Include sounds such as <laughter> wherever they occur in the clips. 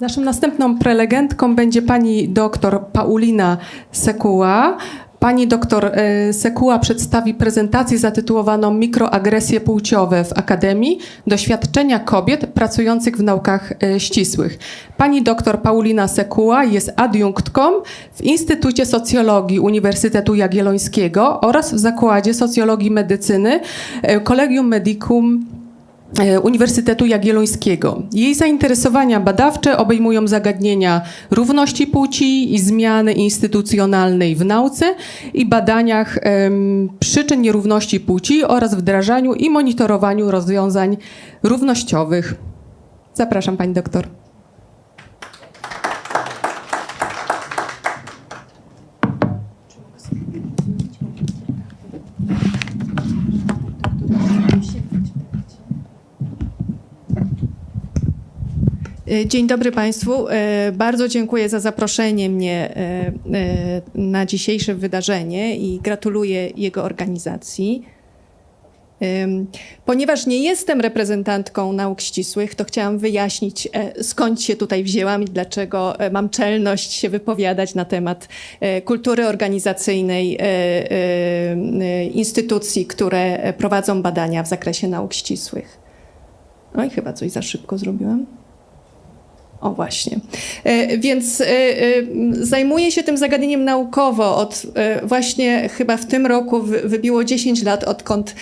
Naszą następną prelegentką będzie pani doktor Paulina Sekuła. Pani doktor e, Sekuła przedstawi prezentację zatytułowaną Mikroagresje płciowe w Akademii Doświadczenia kobiet pracujących w naukach e, ścisłych. Pani doktor Paulina Sekuła jest adiunktką w Instytucie Socjologii Uniwersytetu Jagiellońskiego oraz w Zakładzie Socjologii Medycyny e, Collegium Medicum Uniwersytetu Jagiellońskiego. Jej zainteresowania badawcze obejmują zagadnienia równości płci i zmiany instytucjonalnej w nauce i badaniach przyczyn nierówności płci oraz wdrażaniu i monitorowaniu rozwiązań równościowych. Zapraszam pani doktor. Dzień dobry Państwu. E, Bardzo dziękuję za zaproszenie mnie e, e, na dzisiejsze wydarzenie i gratuluję jego organizacji. Ponieważ nie jestem reprezentantką nauk ścisłych, to chciałam wyjaśnić, e, skąd się tutaj wzięłam i dlaczego e, mam czelność się wypowiadać na temat e, kultury organizacyjnej e, e, e, instytucji, które prowadzą badania w zakresie nauk ścisłych. No i chyba coś za szybko zrobiłam. O właśnie. E, Więc e, e, zajmuję się tym zagadnieniem naukowo od właśnie chyba w tym roku wy- wybiło 10 lat, odkąd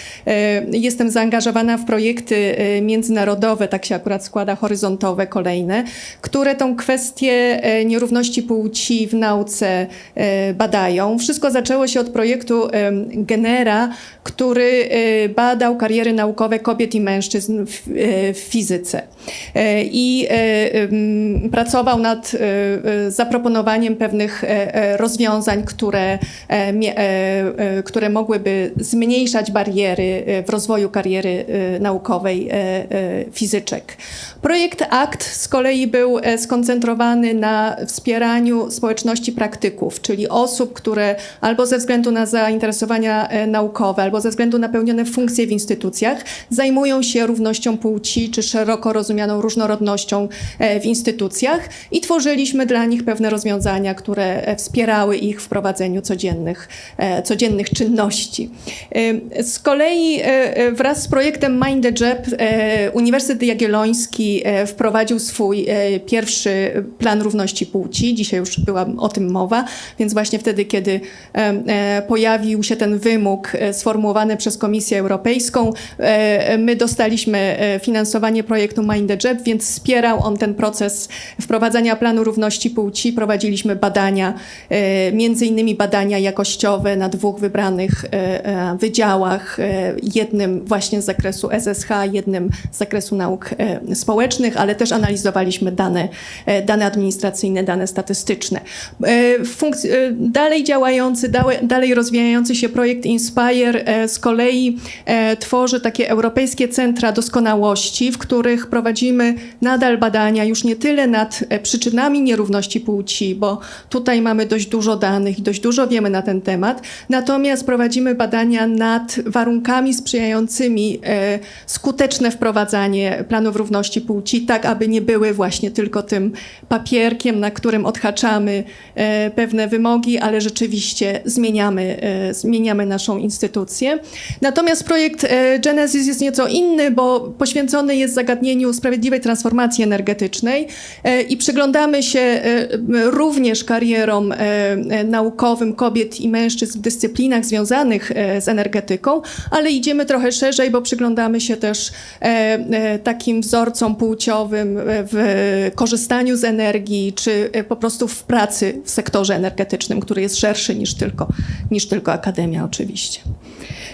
jestem zaangażowana w projekty międzynarodowe, tak się akurat składa, horyzontowe, kolejne, które tą kwestię nierówności płci w nauce badają. Wszystko zaczęło się od projektu Genera, który badał kariery naukowe kobiet i mężczyzn w, fizyce. I pracował nad e, e, zaproponowaniem pewnych e, rozwiązań, które, które mogłyby zmniejszać bariery w rozwoju kariery naukowej fizyczek. Projekt ACT z kolei był skoncentrowany na wspieraniu społeczności praktyków, czyli osób, które albo ze względu na zainteresowania naukowe, albo ze względu na pełnione funkcje w instytucjach zajmują się równością płci czy szeroko rozumianą różnorodnością w instytucjach i tworzyliśmy dla nich pewne rozwiązania, które e, wspierały ich w prowadzeniu codziennych, e, codziennych czynności. E, Z kolei wraz z projektem Mind the Jab Uniwersytet Jagielloński wprowadził swój pierwszy plan równości płci. Dzisiaj już była o tym mowa, więc właśnie wtedy, kiedy pojawił się ten wymóg sformułowany przez Komisję Europejską, my dostaliśmy finansowanie projektu Mind the Jab, więc wspierał on ten proces wprowadzania planu równości płci. Prowadziliśmy badania, e, między innymi badania jakościowe na dwóch wybranych e, e, wydziałach, jednym właśnie z zakresu SSH, jednym z zakresu nauk społecznych, ale też analizowaliśmy dane, dane administracyjne, dane statystyczne. Funkc- dalej działający, dale- dalej rozwijający się projekt Inspire z kolei tworzy takie europejskie centra doskonałości, w których prowadzimy nadal badania już nie tyle nad e, przyczynami nierówności płci, bo tutaj mamy dość dużo danych i dość dużo wiemy na ten temat, natomiast prowadzimy badania nad warunkami sprzyjającymi e, skuteczne wprowadzanie planów równości płci, tak aby nie były właśnie tylko tym papierkiem, na którym odhaczamy e, pewne wymogi, ale rzeczywiście zmieniamy, zmieniamy naszą instytucję. Natomiast projekt Genesis jest nieco inny, bo poświęcony jest zagadnieniu sprawiedliwej transformacji energetycznej e, i przyglądamy się e, również karierom e, naukowym kobiet i mężczyzn w dyscyplinach związanych z energetyką, ale idziemy trochę szerzej, bo przyglądamy się też takim wzorcom płciowym w korzystaniu z energii, czy po prostu w pracy w sektorze energetycznym, który jest szerszy niż tylko, niż tylko akademia oczywiście.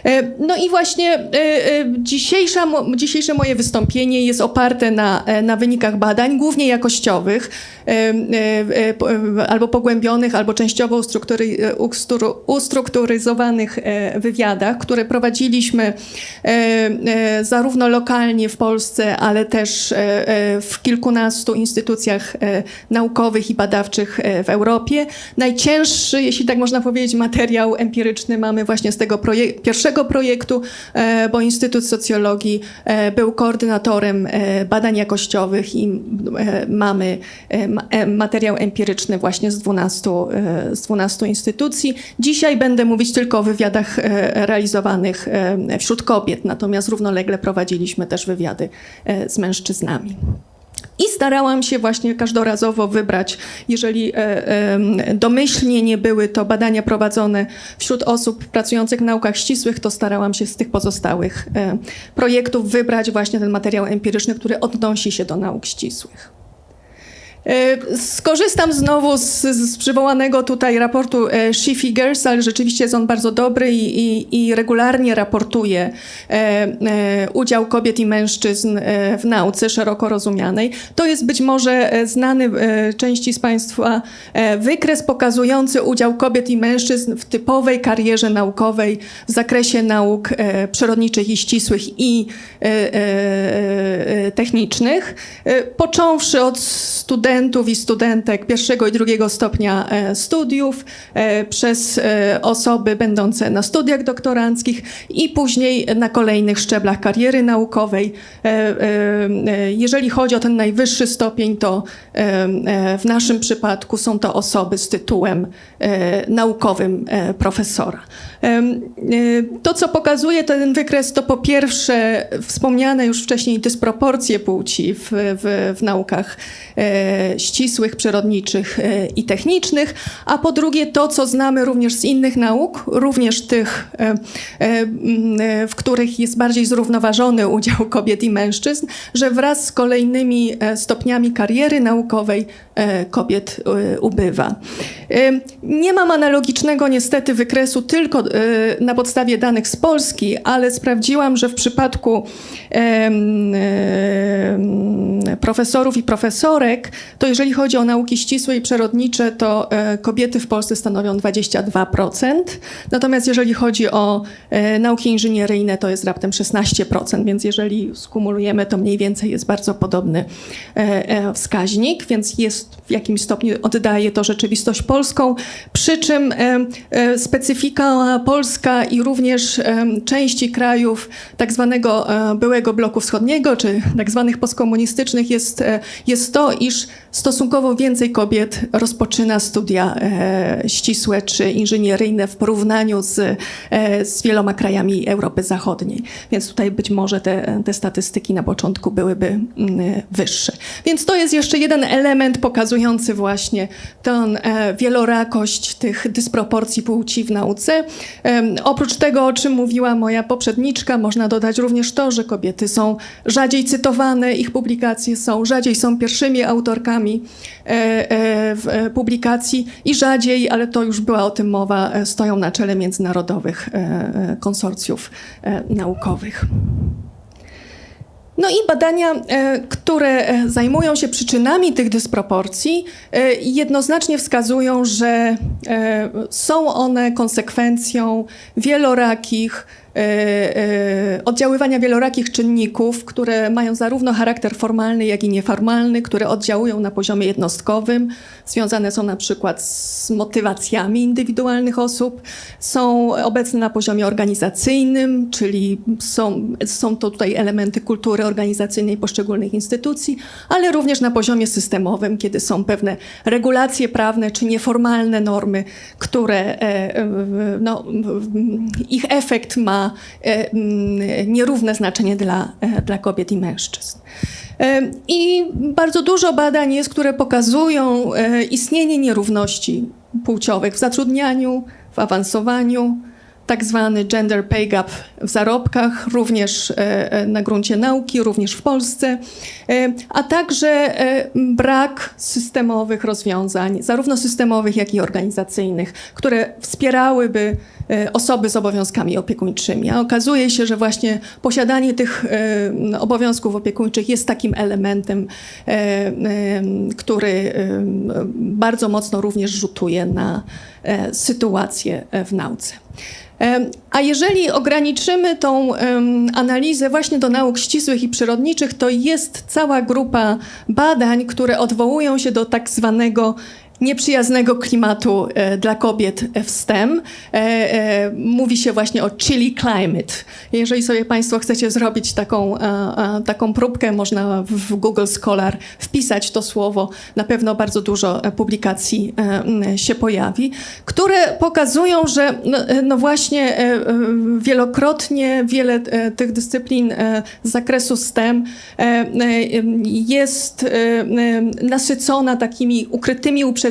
E, No i właśnie e, e, dzisiejsza, dzisiejsze moje wystąpienie jest oparte na, na wynikach badań, głównie jakościowych, albo pogłębionych, albo częściowo ustruktury, ustru- ustrukturyzowanych wywiadach, które prowadziliśmy zarówno lokalnie w Polsce, ale też w kilkunastu instytucjach naukowych i badawczych w Europie. Najcięższy, jeśli tak można powiedzieć, materiał empiryczny mamy właśnie z tego pierwszego pierwszego projektu, e, bo Instytut Socjologii e, był koordynatorem e, badań jakościowych i mamy ma- materiał empiryczny właśnie z 12, e, z 12 instytucji. Dzisiaj będę mówić tylko o wywiadach realizowanych wśród kobiet, natomiast równolegle prowadziliśmy też wywiady z mężczyznami. I starałam się właśnie każdorazowo wybrać, jeżeli e, domyślnie nie były to badania prowadzone wśród osób pracujących w naukach ścisłych, to starałam się z tych pozostałych e, projektów wybrać właśnie ten materiał empiryczny, który odnosi się do nauk ścisłych. E, Skorzystam znowu z, z przywołanego tutaj raportu e, She Figures, ale rzeczywiście jest on bardzo dobry i, i, i regularnie raportuje e, e, udział kobiet i mężczyzn e, w nauce szeroko rozumianej. To jest być może znany części z Państwa wykres pokazujący udział kobiet i mężczyzn w typowej karierze naukowej w zakresie nauk przyrodniczych i ścisłych i e, technicznych, począwszy od studentów i studentek pierwszego i drugiego stopnia e, studiów, e, przez e, osoby będące na studiach doktoranckich i później na kolejnych szczeblach kariery naukowej. Jeżeli chodzi o ten najwyższy stopień, to w naszym przypadku są to osoby z tytułem naukowym profesora. To, co pokazuje ten wykres, to po pierwsze wspomniane już wcześniej dysproporcje płci w, w, w naukach ścisłych, przyrodniczych e, i technicznych, a po drugie to, co znamy również z innych nauk, również tych, e, e, e, w których jest bardziej zrównoważony udział <laughs> kobiet i mężczyzn, że wraz z kolejnymi e, stopniami kariery naukowej e, kobiet e, ubywa. E, Nie mam analogicznego niestety wykresu tylko e, na podstawie danych z Polski, ale sprawdziłam, że w przypadku profesorów i profesorek, to jeżeli chodzi o nauki ścisłe i przyrodnicze, to e, kobiety w Polsce stanowią 22%, natomiast jeżeli chodzi o e, nauki inżynieryjne, to jest raptem 16%, więc jeżeli skumulujemy, to mniej więcej jest bardzo podobny e, wskaźnik, więc jest w jakimś stopniu oddaje to rzeczywistość polską, przy czym specyfika polska i również części krajów tak zwanego byłego bloku wschodniego, czy tak zwanych postkomunistycznych jest, jest to, iż stosunkowo więcej kobiet rozpoczyna studia e, ścisłe czy inżynieryjne w porównaniu z, e, z wieloma krajami Europy Zachodniej. Więc tutaj być może te, te statystyki na początku byłyby mm, wyższe. Więc to jest jeszcze jeden element pokazujący właśnie tę e, wielorakość tych dysproporcji płci w nauce. Oprócz tego, o czym mówiła moja poprzedniczka, można dodać również to, że kobiety są rzadziej cytowane, ich publikacje są rzadziej są pierwszymi autorkami e, e, w e, publikacji i rzadziej, ale to już była o tym mowa, e, stoją na czele międzynarodowych e, e, konsorcjów e, naukowych. No i badania, e, które e, zajmują się przyczynami tych dysproporcji, e, jednoznacznie wskazują, że e, są one konsekwencją wielorakich e, e, oddziaływania wielorakich czynników, które mają zarówno charakter formalny, jak i nieformalny, które oddziałują na poziomie jednostkowym, związane są na przykład z motywacjami indywidualnych osób, są obecne na poziomie organizacyjnym, czyli są, są to tutaj elementy kultury organizacyjnej poszczególnych instytucji, ale również na poziomie systemowym, kiedy są pewne regulacje prawne czy nieformalne normy, które e, e, no, ich efekt ma e, mm, nierówne znaczenie dla, e, dla kobiet i mężczyzn. E, I bardzo dużo badań jest, które pokazują istnienie nierówności płciowych w zatrudnianiu, w awansowaniu, tak zwany gender pay gap w zarobkach, również e, e, na gruncie nauki, również w Polsce, e, a także brak systemowych rozwiązań, zarówno systemowych, jak i organizacyjnych, które wspierałyby osoby z obowiązkami opiekuńczymi. A okazuje się, że właśnie posiadanie tych obowiązków opiekuńczych jest takim elementem, który bardzo mocno również rzutuje na sytuację w nauce. A jeżeli ograniczymy tą analizę właśnie do nauk ścisłych i przyrodniczych, to jest cała grupa badań, które odwołują się do tak zwanego nieprzyjaznego klimatu e, dla kobiet w STEM. E, e, Mówi się właśnie o chilly climate. Jeżeli sobie Państwo chcecie zrobić taką, e, e, taką próbkę, można w- Google Scholar wpisać to słowo. Na pewno bardzo dużo e, publikacji się pojawi, które pokazują, że no, no właśnie wielokrotnie wiele tych dyscyplin z zakresu STEM jest nasycona takimi ukrytymi uprzedzeniami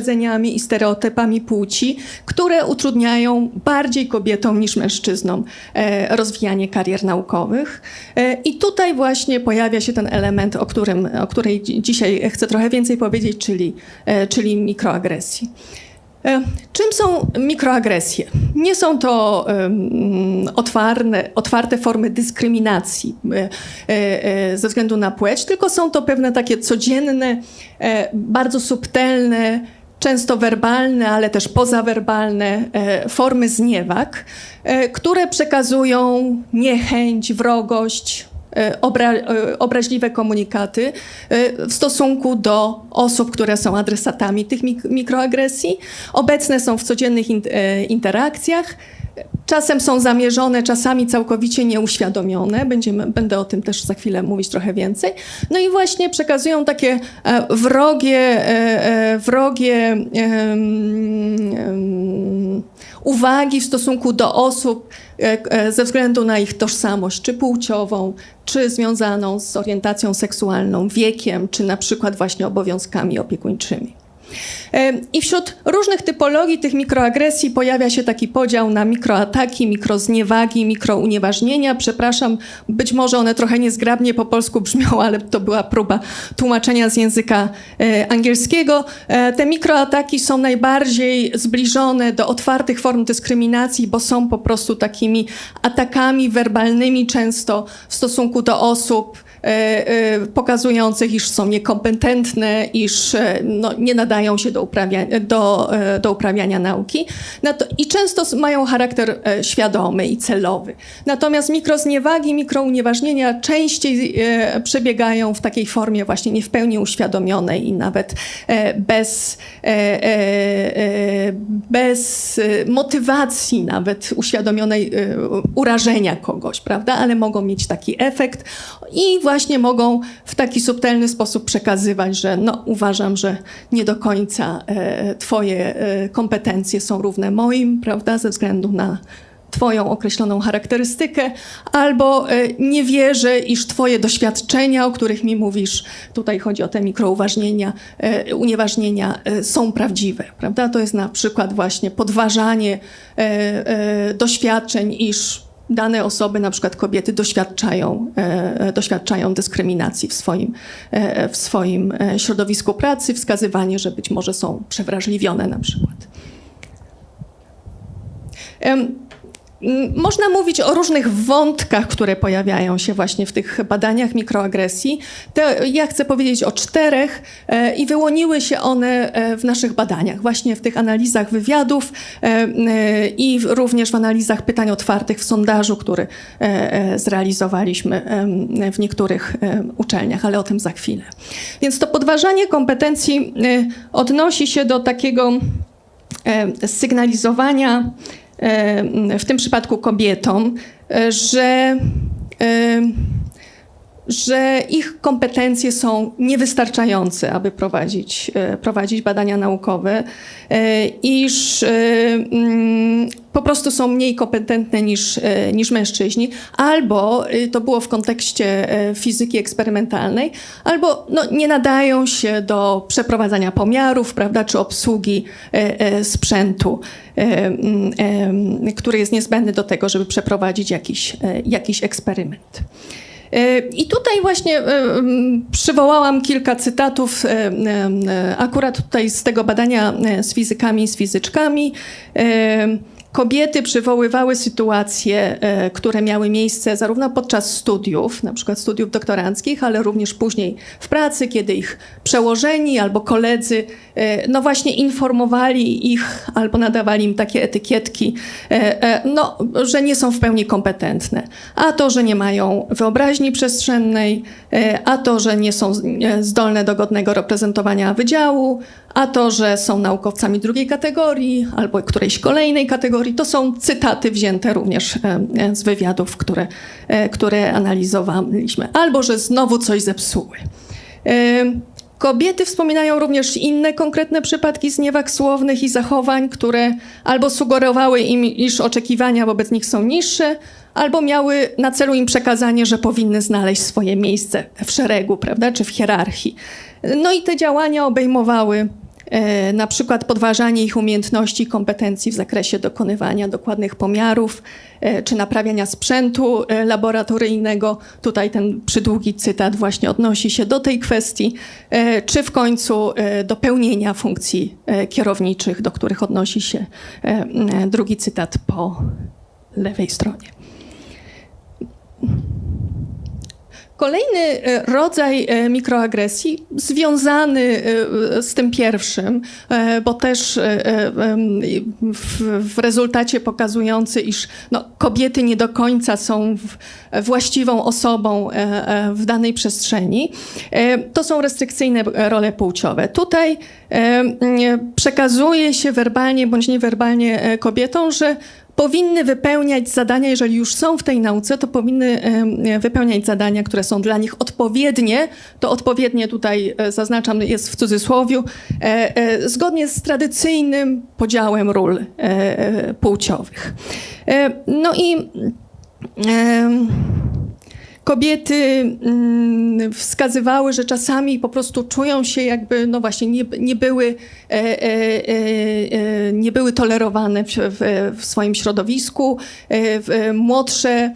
i stereotypami płci, które utrudniają bardziej kobietom niż mężczyznom e, rozwijanie karier naukowych. E, I tutaj właśnie pojawia się ten element, o, którym, o której dzi- dzisiaj chcę trochę więcej powiedzieć, czyli, e, czyli mikroagresji. Czym są mikroagresje? Nie są to em, otwarte, formy dyskryminacji ze względu na płeć, tylko są to pewne takie codzienne, bardzo subtelne, często werbalne, ale też pozawerbalne e, formy zniewag, e, które przekazują niechęć, wrogość, e, obra, obraźliwe komunikaty w stosunku do osób, które są adresatami tych mik- mikroagresji. Obecne są w codziennych in, interakcjach. Czasem są zamierzone, czasami całkowicie nieuświadomione. Będziemy, będę o tym też za chwilę mówić trochę więcej. No i właśnie przekazują takie e, wrogie, e, e, wrogie uwagi w stosunku do osób ze względu na ich tożsamość, czy płciową, czy związaną z orientacją seksualną, wiekiem, czy na przykład właśnie obowiązkami opiekuńczymi. I wśród różnych typologii tych mikroagresji pojawia się taki podział na mikroataki, mikrozniewagi, mikrounieważnienia. Przepraszam, być może one trochę niezgrabnie po polsku brzmią, ale to była próba tłumaczenia z języka e, angielskiego. E, te mikroataki są najbardziej zbliżone do otwartych form dyskryminacji, bo są po prostu takimi atakami werbalnymi często w stosunku do osób, pokazujących, iż są niekompetentne, iż e, no, nie nadają się do, uprawia, do, e, do uprawiania nauki. I często mają charakter e, świadomy i celowy. Natomiast mikrozniewagi, mikrounieważnienia częściej e, przebiegają w takiej formie właśnie nie w pełni uświadomionej i nawet e, bez, e, e, e, bez e, motywacji nawet uświadomionej e, urażenia kogoś, prawda? Ale mogą mieć taki efekt i właśnie mogą w taki subtelny sposób przekazywać, że no, uważam, że nie do końca e, twoje e, kompetencje są równe moim, prawda? Ze względu na Twoją określoną charakterystykę, albo e, nie wierzę, iż Twoje doświadczenia, o których mi mówisz, tutaj chodzi o te mikrouważnienia, unieważnienia, są prawdziwe. Prawda? To jest na przykład właśnie podważanie doświadczeń, iż dane osoby, na przykład kobiety, doświadczają, e, doświadczają dyskryminacji w swoim, e, w swoim e, środowisku pracy, wskazywanie, że być może są przewrażliwione na przykład. Można mówić o różnych wątkach, które pojawiają się właśnie w tych badaniach mikroagresji. Te, ja chcę powiedzieć o czterech e, i wyłoniły się one e, w naszych badaniach, właśnie w tych analizach wywiadów e, e, i w, również w analizach pytań otwartych w sondażu, który e, e, zrealizowaliśmy w niektórych uczelniach, ale o tym za chwilę. Więc to podważanie kompetencji odnosi się do takiego sygnalizowania w tym przypadku kobietom, e, że, e, że ich kompetencje są niewystarczające, aby prowadzić, e, prowadzić badania naukowe, e, iż e, mm, po prostu są mniej kompetentne niż, niż mężczyźni, albo to było w kontekście fizyki eksperymentalnej, albo no, nie nadają się do przeprowadzania pomiarów, prawda, czy obsługi sprzętu, który jest niezbędny do tego, żeby przeprowadzić jakiś, jakiś eksperyment. E, I tutaj właśnie e, przywołałam kilka cytatów, e, akurat tutaj z tego badania z fizykami z fizyczkami. Kobiety przywoływały sytuacje, e, które miały miejsce zarówno podczas studiów, na przykład studiów doktoranckich, ale również później w pracy, kiedy ich przełożeni albo koledzy, e, no właśnie informowali ich albo nadawali im takie etykietki, e, no, że nie są w pełni kompetentne. A to, że nie mają wyobraźni przestrzennej, a to, że nie są zdolne do godnego reprezentowania wydziału, a to, że są naukowcami drugiej kategorii albo którejś kolejnej kategorii, to są cytaty wzięte również e, e, z wywiadów, które, e, które analizowaliśmy, albo że znowu coś zepsuły. Kobiety wspominają również inne konkretne przypadki zniewag słownych i zachowań, które albo sugerowały im, iż oczekiwania wobec nich są niższe, albo miały na celu im przekazanie, że powinny znaleźć swoje miejsce w szeregu, prawda, czy w hierarchii. No i te działania obejmowały na przykład podważanie ich umiejętności i kompetencji w zakresie dokonywania dokładnych pomiarów, e, czy naprawiania sprzętu e, laboratoryjnego. Tutaj ten przydługi cytat właśnie odnosi się do tej kwestii, e, czy w końcu e, do pełnienia funkcji e, kierowniczych, do których odnosi się e, drugi cytat po lewej stronie. Kolejny e, rodzaj e, mikroagresji, związany e, z tym pierwszym, bo też w, rezultacie pokazujący, iż no, kobiety nie do końca są właściwą osobą w danej przestrzeni, to są restrykcyjne role płciowe. Tutaj przekazuje się werbalnie bądź niewerbalnie kobietom, że powinny wypełniać zadania, jeżeli już są w tej nauce, to powinny em, wypełniać zadania, które są dla nich odpowiednie. To odpowiednie tutaj e, zaznaczam jest w cudzysłowiu, e, e, zgodnie z tradycyjnym podziałem ról e, e, płciowych. E, No i kobiety mm, wskazywały, że czasami po prostu czują się jakby, no właśnie, nie, nie, były, e, e, e, nie były tolerowane w, w, w swoim środowisku. Młodsze,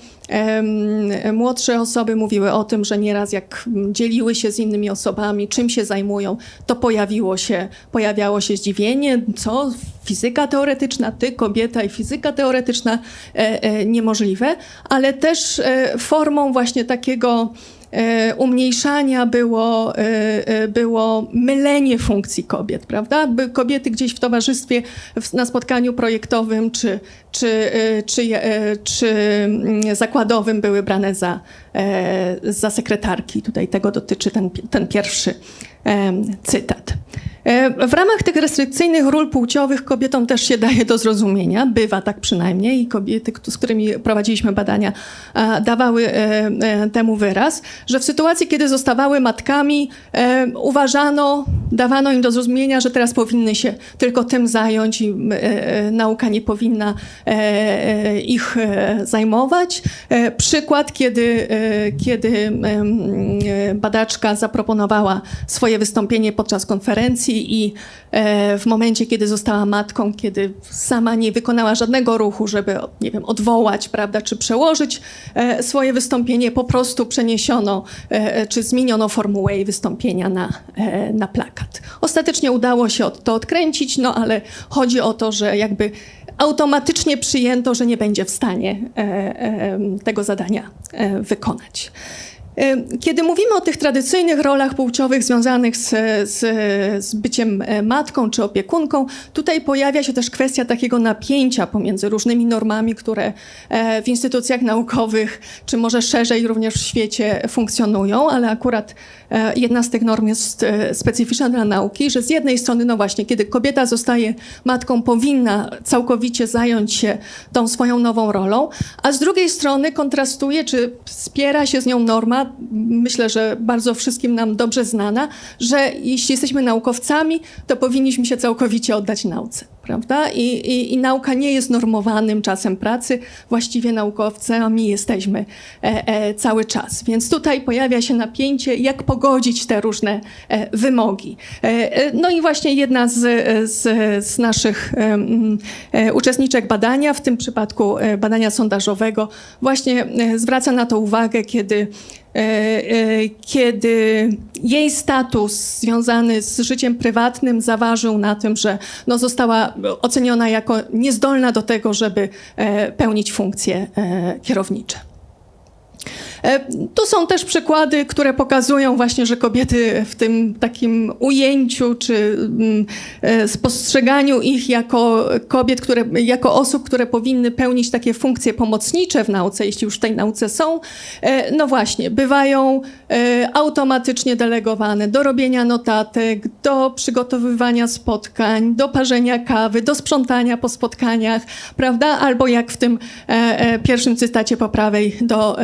młodsze osoby mówiły o tym, że nieraz jak dzieliły się z innymi osobami, czym się zajmują, to pojawiło się, pojawiało się zdziwienie, co? Fizyka teoretyczna, ty kobieta i fizyka teoretyczna e, e, niemożliwe, ale też e, formą właśnie takiego umniejszania było, e, e, było mylenie funkcji kobiet, prawda? By kobiety gdzieś w towarzystwie, na spotkaniu projektowym czy, czy, e, czy, e, czy mm, zakładowym były brane za, e, za sekretarki. Tutaj tego dotyczy ten, ten pierwszy em, cytat. E, W ramach tych restrykcyjnych ról płciowych kobietom też się daje do zrozumienia, bywa tak przynajmniej i kobiety, z którymi prowadziliśmy badania, e, dawały e, e, temu wyraz, że w sytuacji, kiedy zostawały matkami, e, uważano, dawano im do zrozumienia, że teraz powinny się tylko tym zająć i e, e, nauka nie powinna e, e, ich e, zajmować. E, Przykład, kiedy, e, kiedy badaczka zaproponowała swoje wystąpienie podczas konferencji i e, w momencie, kiedy została matką, kiedy sama nie wykonała żadnego ruchu, żeby, nie wiem, odwołać, prawda, czy przełożyć e, swoje wystąpienie, po prostu przeniesiono, e, czy zmieniono formułę jej wystąpienia na, na plakat. Ostatecznie udało się to odkręcić, no ale chodzi o to, że jakby automatycznie przyjęto, że nie będzie w stanie tego zadania wykonać. E, Kiedy mówimy o tych tradycyjnych rolach płciowych związanych z, z, z byciem e, matką czy opiekunką, tutaj pojawia się też kwestia takiego napięcia pomiędzy różnymi normami, które e, w instytucjach naukowych, czy może szerzej również w świecie funkcjonują, ale akurat e, jedna z tych norm jest specyficzna dla nauki, że z jednej strony, no właśnie, kiedy kobieta zostaje matką, powinna całkowicie zająć się tą swoją nową rolą, a z drugiej strony kontrastuje, czy wspiera się z nią norma, myślę, że bardzo wszystkim nam dobrze znana, że jeśli jesteśmy naukowcami, to powinniśmy się całkowicie oddać nauce. Prawda? I, i, I nauka nie jest normowanym czasem pracy, właściwie naukowcami jesteśmy e, e, cały czas. Więc tutaj pojawia się napięcie, jak pogodzić te różne e, wymogi. E, e, no i właśnie jedna z, z, z naszych e, uczestniczek badania, w tym przypadku badania sondażowego, właśnie zwraca na to uwagę, kiedy kiedy jej status związany z życiem prywatnym zaważył na tym, że no została oceniona jako niezdolna do tego, żeby e, pełnić funkcje e, kierownicze. E, Tu są też przykłady, które pokazują właśnie, że kobiety w tym takim ujęciu czy mm, e, spostrzeganiu ich jako kobiet, które, jako osób, które powinny pełnić takie funkcje pomocnicze w nauce, jeśli już w tej nauce są, e, no właśnie, bywają automatycznie delegowane do robienia notatek, do przygotowywania spotkań, do parzenia kawy, do sprzątania po spotkaniach, prawda? Albo jak w tym pierwszym cytacie po prawej, do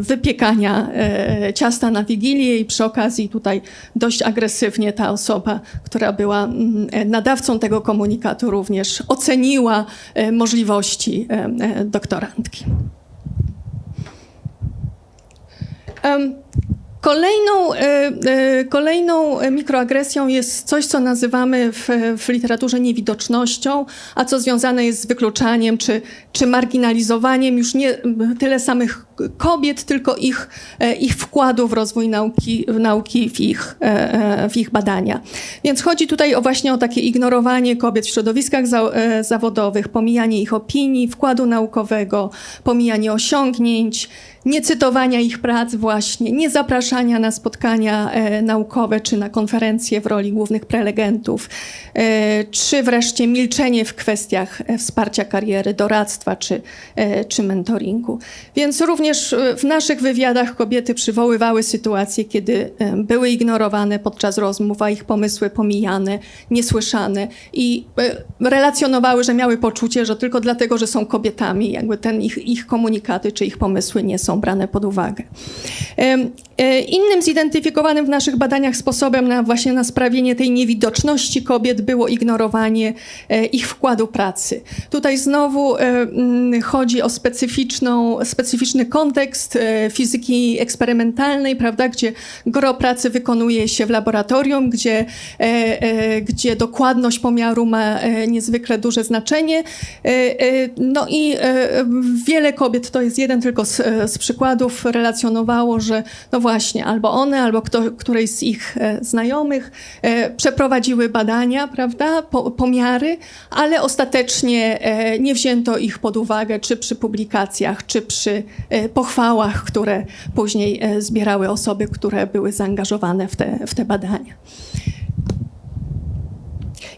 wypiekania e, ciasta na Wigilię i przy okazji tutaj dość agresywnie ta osoba, która była mm, e, nadawcą tego komunikatu również oceniła e, możliwości e, e, doktorantki. Kolejną, e, e, kolejną mikroagresją jest coś, co nazywamy w, w literaturze niewidocznością, a co związane jest z wykluczaniem czy, czy marginalizowaniem już nie tyle samych kobiet, tylko ich, e, ich wkładu w rozwój nauki, w nauki w, ich, e, e, w ich badania. Więc chodzi tutaj o właśnie o takie ignorowanie kobiet w środowiskach za, zawodowych, pomijanie ich opinii, wkładu naukowego, pomijanie osiągnięć, niecytowania ich prac właśnie, nie zapraszania na spotkania e, naukowe czy na konferencje w roli głównych prelegentów, e, czy wreszcie milczenie w kwestiach wsparcia kariery, doradztwa czy, e, czy mentoringu. Więc również e, w naszych wywiadach kobiety przywoływały sytuacje, kiedy e, były ignorowane podczas rozmów, a ich pomysły pomijane, niesłyszane i e, relacjonowały, że miały poczucie, że tylko dlatego, że są kobietami, jakby ten ich, ich komunikaty czy ich pomysły nie są brane pod uwagę. Innym zidentyfikowanym w naszych badaniach sposobem na właśnie na sprawienie tej niewidoczności kobiet było ignorowanie ich wkładu pracy. Tutaj znowu chodzi o specyficzną, specyficzny kontekst e, fizyki eksperymentalnej, prawda, gdzie gro pracy wykonuje się w laboratorium, gdzie, e, e, gdzie dokładność pomiaru ma niezwykle duże znaczenie. No i wiele kobiet, to jest jeden tylko z, z przykładów, relacjonowało, że no właśnie, albo one, albo kto, któreś z ich znajomych przeprowadziły badania, prawda, po, pomiary, ale ostatecznie nie wzięto ich pod uwagę, czy przy publikacjach, czy przy pochwałach, które później e, zbierały osoby, które były zaangażowane w te, w te badania.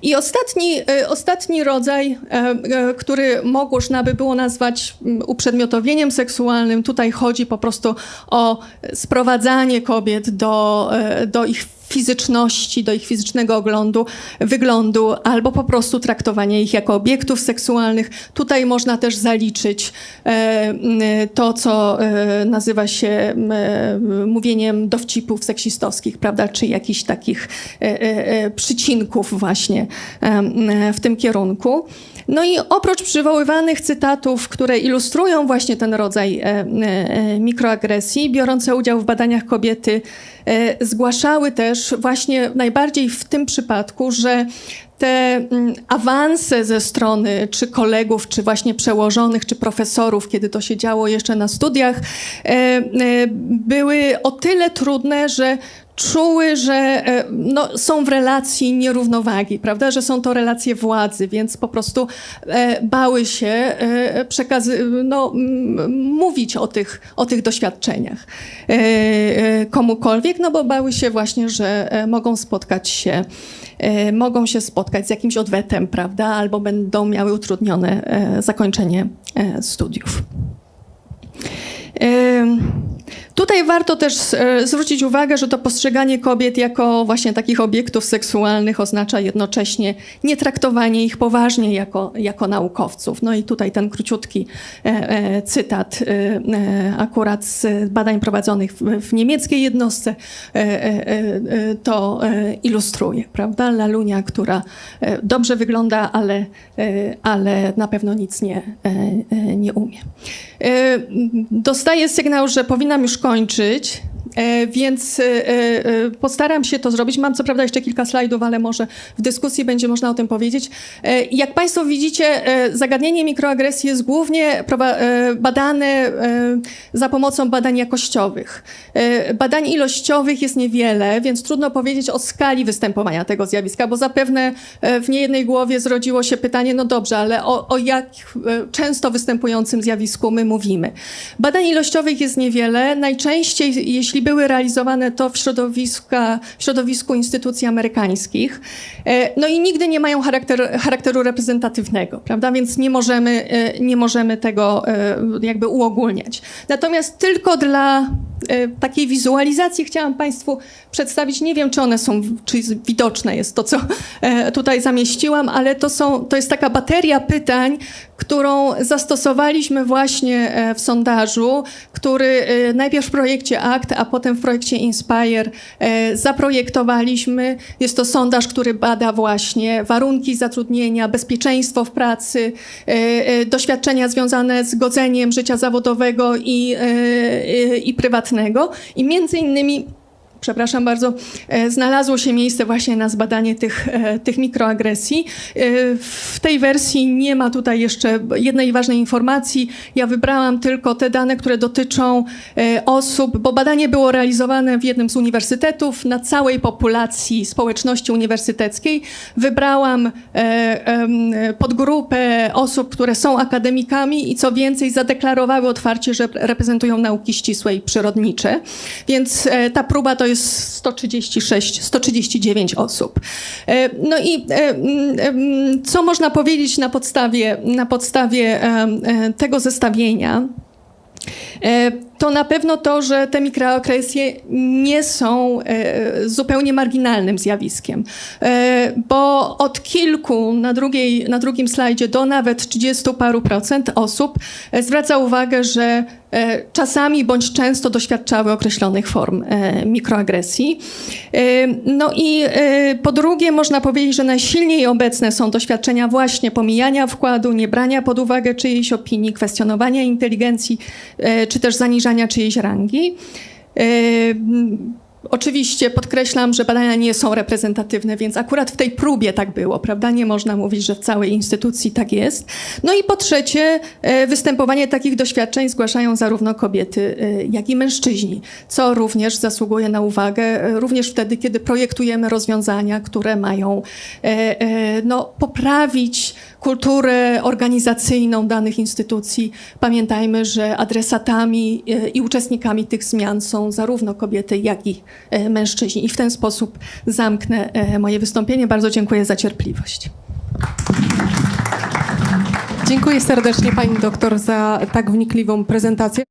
I ostatni, e, ostatni rodzaj, e, który można by było nazwać mm, uprzedmiotowieniem seksualnym, tutaj chodzi po prostu o sprowadzanie kobiet do, do ich fizyczności, do ich fizycznego oglądu, wyglądu, albo po prostu traktowanie ich jako obiektów seksualnych. Tutaj można też zaliczyć e, to, co e, nazywa się e, mówieniem dowcipów seksistowskich, prawda, czy jakichś takich przycinków właśnie w tym kierunku. No i oprócz przywoływanych cytatów, które ilustrują właśnie ten rodzaj mikroagresji, biorące udział w badaniach kobiety zgłaszały też właśnie najbardziej w tym przypadku, że te mm, awanse ze strony czy kolegów, czy właśnie przełożonych, czy profesorów, kiedy to się działo jeszcze na studiach, e, e, były o tyle trudne, że czuły, że e, no, są w relacji nierównowagi, prawda, że są to relacje władzy, więc po prostu e, bały się e, przekazy, no, mówić o tych, o tych doświadczeniach komukolwiek, no bo bały się właśnie, że mogą spotkać się mogą się spotkać z jakimś odwetem, prawda, albo będą miały utrudnione zakończenie studiów. Tutaj warto też e, zwrócić uwagę, że to postrzeganie kobiet jako właśnie takich obiektów seksualnych oznacza jednocześnie nietraktowanie ich poważnie jako, jako naukowców. No i tutaj ten króciutki e, e, cytat akurat z badań prowadzonych w, niemieckiej jednostce to ilustruje, prawda? Lalunia, która dobrze wygląda, ale, ale na pewno nic nie, nie umie. E, Dostaję sygnał, że powinnam już kończyć. E, więc e, e, postaram się to zrobić. Mam co prawda jeszcze kilka slajdów, ale może w dyskusji będzie można o tym powiedzieć. Jak Państwo widzicie, zagadnienie mikroagresji jest głównie badane za pomocą badań jakościowych. Badań ilościowych jest niewiele, więc trudno powiedzieć o skali występowania tego zjawiska, bo zapewne w niejednej głowie zrodziło się pytanie, no dobrze, ale o, o jak często występującym zjawisku my mówimy. Badań ilościowych jest niewiele. Najczęściej, jeśli były realizowane, to w, środowiska, w środowisku instytucji amerykańskich. E, No i nigdy nie mają charakter, charakteru reprezentatywnego, prawda? Więc nie możemy, e, nie możemy tego e, jakby uogólniać. Natomiast tylko dla takiej wizualizacji chciałam Państwu przedstawić, nie wiem czy one są, czy widoczne jest to, co tutaj zamieściłam, ale to, są, to jest taka bateria pytań, którą zastosowaliśmy właśnie e, w sondażu, który e, najpierw w projekcie ACT, a potem w projekcie Inspire e, zaprojektowaliśmy. Jest to sondaż, który bada właśnie warunki zatrudnienia, bezpieczeństwo w pracy, doświadczenia związane z godzeniem życia zawodowego i, i prywatnego. I między innymi przepraszam bardzo, e, znalazło się miejsce właśnie na zbadanie tych, e, tych mikroagresji. E, W tej wersji nie ma tutaj jeszcze jednej ważnej informacji. Ja wybrałam tylko te dane, które dotyczą osób, bo badanie było realizowane w jednym z uniwersytetów na całej populacji społeczności uniwersyteckiej. Wybrałam podgrupę osób, które są akademikami i co więcej zadeklarowały otwarcie, że reprezentują nauki ścisłe i przyrodnicze. Więc ta próba to jest 136, 139 osób. E, No i e, mm, em, co można powiedzieć na podstawie, na podstawie e, tego zestawienia? To na pewno to, że te mikroagresje nie są e, zupełnie marginalnym zjawiskiem, E, bo od kilku na, drugiej, na drugim slajdzie do nawet 30 paru procent osób e, zwraca uwagę, że e, czasami bądź często doświadczały określonych form e, mikroagresji. E, No i po drugie można powiedzieć, że najsilniej obecne są doświadczenia właśnie pomijania wkładu, niebrania pod uwagę czyjejś opinii, kwestionowania inteligencji, czy też zaniżania czyjejś rangi. Oczywiście podkreślam, że badania nie są reprezentatywne, więc akurat w tej próbie tak było, prawda? Nie można mówić, że w całej instytucji tak jest. No i po trzecie, e, występowanie takich doświadczeń zgłaszają zarówno kobiety, e, jak i mężczyźni, co również zasługuje na uwagę, e, również wtedy, kiedy projektujemy rozwiązania, które mają no, poprawić kulturę organizacyjną danych instytucji. Pamiętajmy, że adresatami i uczestnikami tych zmian są zarówno kobiety, jak i mężczyźni. I w ten sposób zamknę e, moje wystąpienie. Bardzo dziękuję za cierpliwość. Dziękuję serdecznie pani doktor za tak wnikliwą prezentację.